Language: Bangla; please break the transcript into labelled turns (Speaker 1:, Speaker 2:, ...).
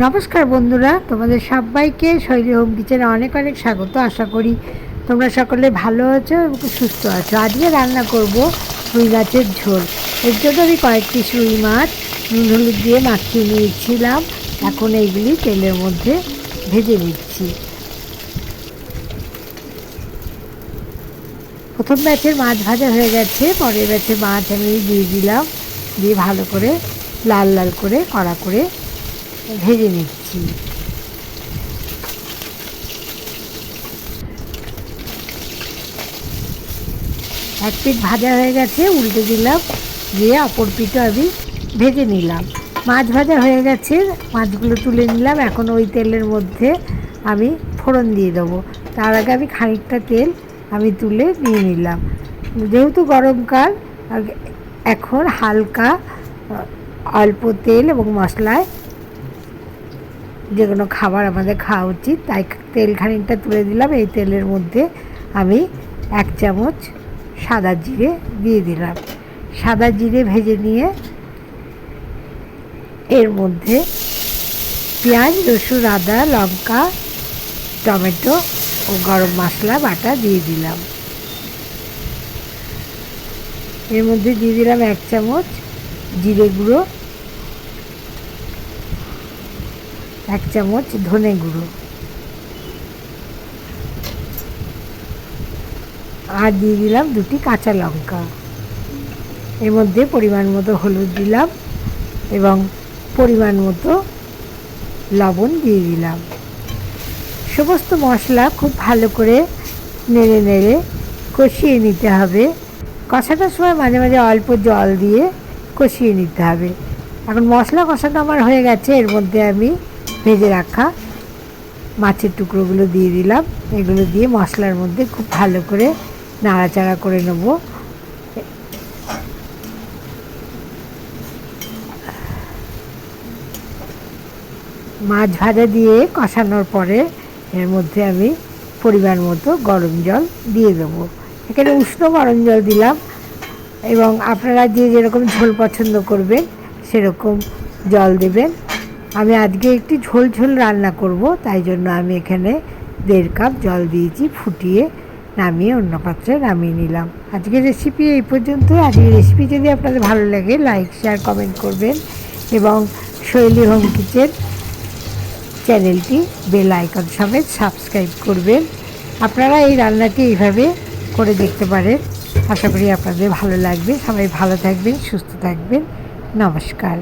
Speaker 1: নমস্কার বন্ধুরা, তোমাদের সবাইকে শৈলী হোম কিচেনে অনেক অনেক স্বাগত। আশা করি তোমরা সকলে ভালো আছো এবং সুস্থ আছো। আজকে রান্না করব রুই মাছের ঝোল। এর জন্য আমি কয়েকটি রুই মাছ, নুন, হলুদ দিয়ে মাখিয়ে নিয়েছিলাম। এখন এইগুলি তেলের মধ্যে ভেজে নিচ্ছি। প্রথম ব্যাচের মাছ ভাজা হয়ে গেছে। পরের ব্যাচের মাছ আমি দিয়ে দিলাম। দিয়ে ভালো করে লাল লাল করে কড়া করে ভেজে নিচ্ছি। এক পিঠ ভাজা হয়ে গেছে, উল্টে দিলাম, দিয়ে অপর পিঠও আমি ভেজে নিলাম। মাছ ভাজা হয়ে গেছে, মাছগুলো তুলে নিলাম, এখন ওই তেলের মধ্যে আমি ফোড়ন দিয়ে দেবো। তার আগে আমি খানিকটা তেল আমি তুলে নিয়ে নিলাম। যেহেতু গরমকাল এখন হালকা অল্প তেল এবং মশলায় যে কোনো খাবার আমাদের খাওয়া উচিত। তাই তেল খানিকটা তুলে দিলাম। এই তেলের মধ্যে আমি এক চামচ সাদা জিরে দিয়ে দিলাম। সাদা জিরে ভেজে নিয়ে এর মধ্যে পেঁয়াজ, রসুন, আদা, লঙ্কা, টমেটো ও গরম মশলা বাটা দিয়ে দিলাম। এর মধ্যে দিয়ে দিলাম এক চামচ জিরে গুঁড়ো। এক চামচ ধনে গুঁড়ো। আর দিয়ে দিলাম দুটি কাঁচা লঙ্কা। এর মধ্যে পরিমাণ মতো হলুদ দিলাম এবং পরিমাণ মতো লবণ দিয়ে দিলাম। সমস্ত মশলা খুব ভালো করে নেড়ে নেড়ে কষিয়ে নিতে হবে। কষানোর সময় মাঝে মাঝে অল্প জল দিয়ে কষিয়ে নিতে হবে। এখন মশলা কষানো আমার হয়ে গেছে, এর মধ্যে আমি ভেজে রাখা মাছের টুকরোগুলো দিয়ে দিলাম। এগুলো দিয়ে মশলার মধ্যে খুব ভালো করে নাড়াচাড়া করে নেব। মাছ ভাজা দিয়ে কষানোর পরে এর মধ্যে আমি পরিমাণ মতো গরম জল দিয়ে দেবো। এখানে উষ্ণ গরম জল দিলাম এবং আপনারা যে যেরকম ঝোল পছন্দ করবেন সেরকম জল দেবেন। আমি আজকে একটি ঝোল ঝোল রান্না করব, তাই জন্য আমি এখানে দেড় কাপ জল দিয়েছি, ফুটিয়ে নামিয়ে অন্য পাত্রে নামিয়ে নিলাম। আজকের রেসিপি এই পর্যন্ত আজকের রেসিপি যদি আপনাদের ভালো লাগে লাইক শেয়ার কমেন্ট করবেন এবং শৈলী হোম কিচেন চ্যানেলটি বেল আইকন সমেত সাবস্ক্রাইব করবেন। আপনারা এই রান্নাটি এইভাবে করে দেখতে পারেন। আশা করি আপনাদের ভালো লাগবে। সবাই ভালো থাকবেন, সুস্থ থাকবেন। নমস্কার।